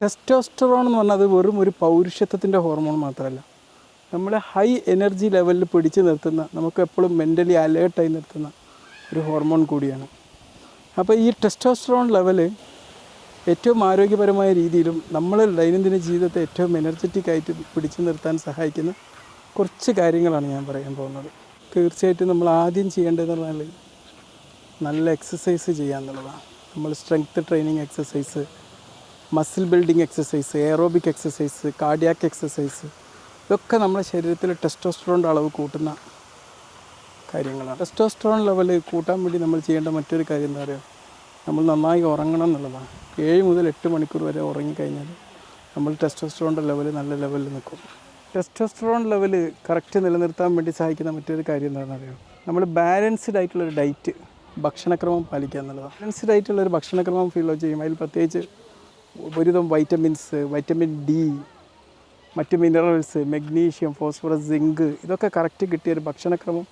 Testosterone എന്ന് പറഞ്ഞാൽ അത് വെറും ഒരു പൗരുഷത്വത്തിന്റെ ഹോർമോൺ മാത്രമല്ല. നമ്മളെ ഹൈ എനർജി ലെവലിൽ പിടിച്ചു നിർത്തുന്ന നമുക്ക് എപ്പോഴും മെന്റലി അലേർട്ടായി നിർത്തുന്ന ഒരു ഹോർമോൺ കൂടിയാണ്. അപ്പോൾ ഈ ടെസ്റ്റോസ്റ്ററോൺ ലെവൽ ഏറ്റവും ആരോഗ്യപരമായ രീതിയിലും നമ്മൾ ദൈനംദിന ജീവിതത്തെ ഏറ്റവും എനർജറ്റിക് ആയിട്ട് പിടിച്ചു നിർത്താൻ സഹായിക്കുന്ന കുറച്ച് കാര്യങ്ങളാണ് ഞാൻ പറയാൻ പോകുന്നത്. തീർച്ചയായിട്ടും നമ്മൾ ആദ്യം ചെയ്യേണ്ടതെന്ന് പറഞ്ഞാൽ നല്ല എക്സസൈസ് ചെയ്യുക എന്നുള്ളതാണ്. നമ്മൾ strength training exercise muscle building exercise aerobic exercise cardiac exercise ഇതൊക്കെ നമ്മുടെ ശരീരത്തിൽ ടെസ്റ്റോസ്റ്ററോണിന്റെ അളവ് കൂട്ടുന്ന കാര്യങ്ങളാണ്. ടെസ്റ്റോസ്ട്രോൺ ലെവൽ കൂട്ടാൻ വേണ്ടി നമ്മൾ ചെയ്യേണ്ട മറ്റൊരു കാര്യം എന്താ പറയുക? നമ്മൾ നന്നായി ഉറങ്ങണം എന്നുള്ളതാണ്. ഏഴ് മുതൽ എട്ട് മണിക്കൂർ വരെ ഉറങ്ങിക്കഴിഞ്ഞാൽ നമ്മൾ ടെസ്റ്റോസ്റ്ററോണിന്റെ ലെവൽ നല്ല ലെവലിൽ നിൽക്കും. ടെസ്റ്റോസ്ട്രോൺ ലെവൽ കറക്റ്റ് നിലനിർത്താൻ വേണ്ടി സഹായിക്കുന്ന മറ്റൊരു കാര്യം എന്താണെന്ന് അറിയാം? നമ്മൾ ബാലൻസ്ഡ് ആയിട്ടുള്ളൊരു ഡയറ്റ് ഭക്ഷണക്രമം പാലിക്കുക എന്നുള്ളതാണ്. ബാലൻസ്ഡ് ആയിട്ടുള്ളൊരു ഭക്ഷണക്രമം ഫോളോ ചെയ്യും അതിൽ പ്രത്യേകിച്ച് ഒരുവിധം വൈറ്റമിൻസ് വൈറ്റമിൻ ഡി മറ്റ് മിനറൽസ് മെഗ്നീഷ്യം ഫോസ്ഫറസ് സിങ്ക് ഇതൊക്കെ കറക്റ്റ് കിട്ടിയ ഒരു ഭക്ഷണക്രമം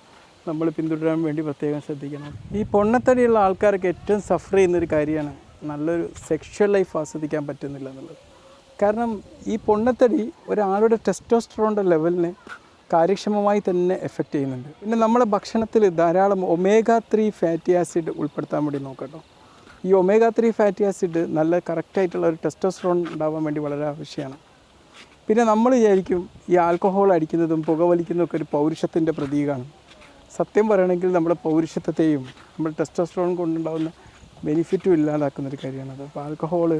നമ്മൾ പിന്തുടരാൻ വേണ്ടി പ്രത്യേകം ശ്രദ്ധിക്കണം. ഈ പൊണ്ണത്തടിയുള്ള ആൾക്കാർക്ക് ഏറ്റവും സഫർ ചെയ്യുന്നൊരു കാര്യമാണ് നല്ലൊരു സെക്ഷൽ ലൈഫ് ആസ്വദിക്കാൻ പറ്റുന്നില്ല എന്നുള്ളത്. കാരണം ഈ പൊണ്ണത്തടി ഒരാളുടെ ടെസ്റ്റോസ്റ്ററോണിന്റെ ലെവലിനെ കാര്യക്ഷമമായി തന്നെ എഫക്റ്റ് ചെയ്യുന്നുണ്ട്. പിന്നെ നമ്മുടെ ഭക്ഷണത്തിൽ ധാരാളം ഒമേഗ ത്രീ ഫാറ്റി ആസിഡ് ഉൾപ്പെടുത്താൻ വേണ്ടി നോക്കട്ടോ. ഈ ഒമേഗ ത്രീ ഫാറ്റി ആസിഡ് നല്ല കറക്റ്റായിട്ടുള്ള ഒരു ടെസ്റ്റോസ്ട്രോൺ ഉണ്ടാവാൻ വേണ്ടി വളരെ ആവശ്യമാണ്. പിന്നെ നമ്മൾ വിചാരിക്കും ഈ ആൽക്കഹോൾ അടിക്കുന്നതും പുകവലിക്കുന്നതും ഒക്കെ ഒരു പൗരുഷത്തിന്റെ പ്രതീകമാണ് സത്യം പറയണമെങ്കിൽ നമ്മുടെ പൗരുഷത്വത്തെയും നമ്മുടെ ടെസ്റ്റോസ്ട്രോൺ കൊണ്ടുണ്ടാകുന്ന ബെനിഫിറ്റും ഇല്ലാതാക്കുന്ന ഒരു കാര്യമാണത് അപ്പോൾ ആൽക്കഹോൾ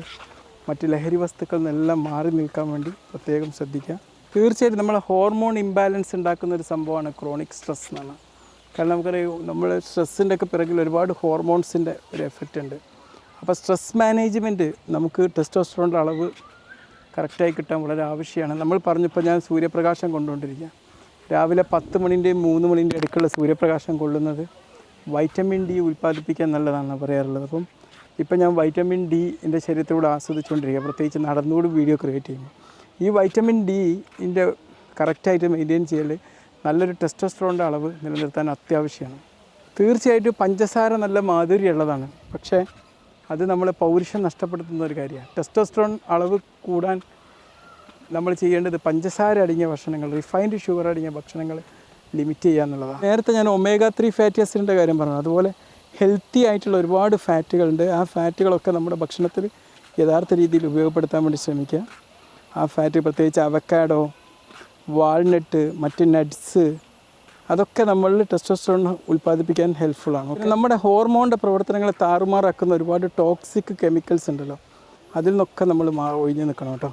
മറ്റ് ലഹരി വസ്തുക്കളിൽ നിന്നെല്ലാം മാറി നിൽക്കാൻ വേണ്ടി പ്രത്യേകം ശ്രദ്ധിക്കുക. തീർച്ചയായിട്ടും നമ്മളെ ഹോർമോൺ ഇംബാലൻസ് ഉണ്ടാക്കുന്ന ഒരു സംഭവമാണ് ക്രോണിക് സ്ട്രെസ് എന്നാണ്. കാരണം നമുക്കറിയാം നമ്മൾ സ്ട്രെസ്സിന്റെ ഒക്കെ പിറകിൽ ഒരുപാട് ഹോർമോൺസിന്റെ ഒരു എഫക്റ്റ് ഉണ്ട്. അപ്പോൾ സ്ട്രെസ് മാനേജ്മെന്റ് നമുക്ക് ടെസ്റ്റോസ്റ്ററോണിന്റെ അളവ് കറക്റ്റായി കിട്ടാൻ വളരെ ആവശ്യമാണ്. നമ്മൾ പറഞ്ഞപ്പോൾ ഞാൻ സൂര്യപ്രകാശം കൊണ്ടുകൊണ്ടിരിക്കുക രാവിലെ പത്ത് മണിന്റെയും മൂന്ന് മണിന്റെ അടുക്കുള്ള സൂര്യപ്രകാശം കൊള്ളുന്നത് വൈറ്റമിൻ ഡി ഉൽപ്പാദിപ്പിക്കാൻ നല്ലതാണ് പറയാറുള്ളത്. അപ്പം ഇപ്പം ഞാൻ വൈറ്റമിൻ ഡി എന്റെ ശരീരത്തിലൂടെ ആസ്വദിച്ചുകൊണ്ടിരിക്കുക പ്രത്യേകിച്ച് നടന്നുകൂടി വീഡിയോ ക്രിയേറ്റ് ചെയ്യുന്നു. ഈ വൈറ്റമിൻ ഡി ഇന്റെ കറക്റ്റായിട്ട് മെയിന്റെയിൻ ചെയ്യൽ നല്ലൊരു ടെസ്റ്റോസ്റ്ററോണിന്റെ അളവ് നിലനിർത്താൻ അത്യാവശ്യമാണ്. തീർച്ചയായിട്ടും പഞ്ചസാര നല്ല മാധുര്യമുള്ളതാണ്. പക്ഷേ അത് നമ്മളെ പൗരുഷം നഷ്ടപ്പെടുത്തുന്ന ഒരു കാര്യമാണ്. ടെസ്റ്റോസ്ട്രോൺ അളവ് കൂടാൻ നമ്മൾ ചെയ്യേണ്ടത് പഞ്ചസാര അടങ്ങിയ ഭക്ഷണങ്ങൾ റിഫൈൻഡ് ഷുഗർ അടങ്ങിയ ഭക്ഷണങ്ങൾ ലിമിറ്റ് ചെയ്യുക എന്നുള്ളതാണ്. നേരത്തെ ഞാൻ ഒമേഗ ത്രീ ഫാറ്റി ആസിഡിന്റെ കാര്യം പറഞ്ഞു. അതുപോലെ ഹെൽത്തി ആയിട്ടുള്ള ഒരുപാട് ഫാറ്റുകളുണ്ട് ആ ഫാറ്റുകളൊക്കെ നമ്മുടെ ഭക്ഷണത്തിൽ യഥാർത്ഥ രീതിയിൽ ഉപയോഗപ്പെടുത്താൻ വേണ്ടി ശ്രമിക്കുക. ആ ഫാറ്റ് പ്രത്യേകിച്ച് അവക്കാഡോ വാൾനട്ട് മറ്റ് നട്ട്സ് അതൊക്കെ നമ്മളിൽ ടെസ്റ്റോസ്റ്ററോൺ ഉൽപ്പാദിപ്പിക്കാൻ ഹെൽപ്ഫുള്ളാണ് നമ്മുടെ ഹോർമോണിന്റെ പ്രവർത്തനങ്ങളെ താറുമാറാക്കുന്ന ഒരുപാട് ടോക്സിക് കെമിക്കൽസ് ഉണ്ടല്ലോ. അതിൽ നിന്നൊക്കെ നമ്മൾ ഒഴിഞ്ഞു നിൽക്കണം കേട്ടോ.